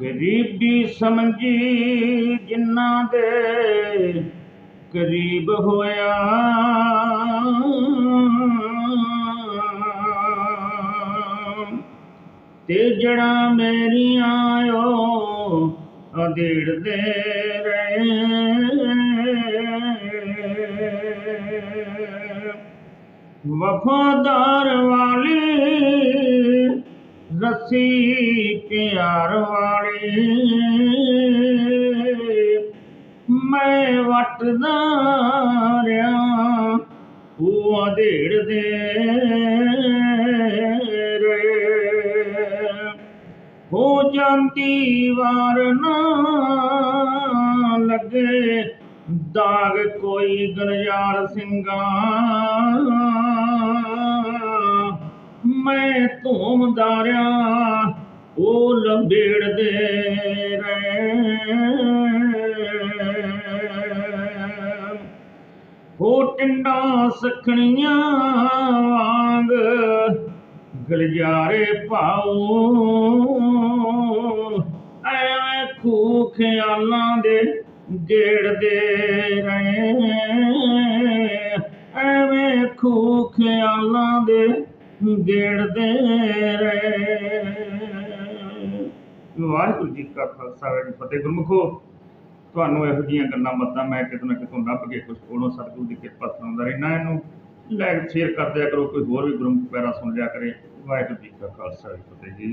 ਗਰੀਬੀ ਸਮਝੀ ਜਿਨ੍ਹਾਂ ਦੇ ਕਰੀਬ ਹੋਇਆ। ਤੇ ਜੜਾ ਮੇਰੀਆਂ ਓ ਅਧੇੜਦੇ ਰਹੇ। ਵਫਾਦਾਰ ਵਾਲੀ ਰੱਸੀ ਪਿਆਰ ਵਾਲੀ। ਮੈਂ ਵਟਦਾ ਰਿਆਂ ਉਹ ਅਧੇੜਦੇ ਰਹੇ। ਹੋ ਜਾਂਦੀ ਵਾਰ ਨਾ ਲੱਗੇ, ਦਾਗ ਕੋਈ ਗਨਜਾਰ ਸਿੰਘਾਂ। ਮੈਂ ਧੂਮਦਾਰਿਆ ਉਹ ਲੰਬੇੜਦੇ ਰਹੇ ਹੋ ਟਿੰਡਾ ਸਖਣੀਆਂ ਵਾਂਗ ਗਲਜਾਰੇ ਪਾਉ ਐਵੇਂ ਖੂ ਖਿਆਲਾਂ ਦੇ ਗੇੜਦੇ ਰਹੇ ਐਵੇਂ ਖੂ ਖਿਆਲਾਂ ਦੇ ਗੇੜਦੇ ਰਹੇ। ਵਾਹਿਗੁਰੂ ਜੀ ਕਾ ਖਾਲਸਾ, ਵਾਹਿਗੁਰੂ ਫਤਿਹ। ਗੁਰਮੁਖੋ, ਤੁਹਾਨੂੰ ਇਹੋ ਜਿਹੀਆਂ ਗੱਲਾਂ ਬਾਤਾਂ ਮੈਂ ਕਿਤੇ ਨਾ ਕਿਤੋਂ ਲੱਭ ਕੇ ਕੁਝ ਕੋਲੋਂ ਸਤਿਗੁਰੂ ਦੀ ਕਿਰਪਾ ਸੁਣਾਉਂਦਾ ਰਹਿਣਾ ਇਹਨੂੰ। ਲਾਈਕ, ਸ਼ੇਅਰ ਕਰ ਦਿਆ ਕਰੋ, ਕੋਈ ਹੋਰ ਵੀ ਗੁਰਮੁਖ ਪਿਆਰਾ ਸੁਣ ਲਿਆ ਕਰੇ। ਵਾਹਿਗੁਰੂ ਜੀ ਕਾ ਖਾਲਸਾ, ਵਾਹਿਗੁਰੂ ਫਤਿਹ। ਜੀ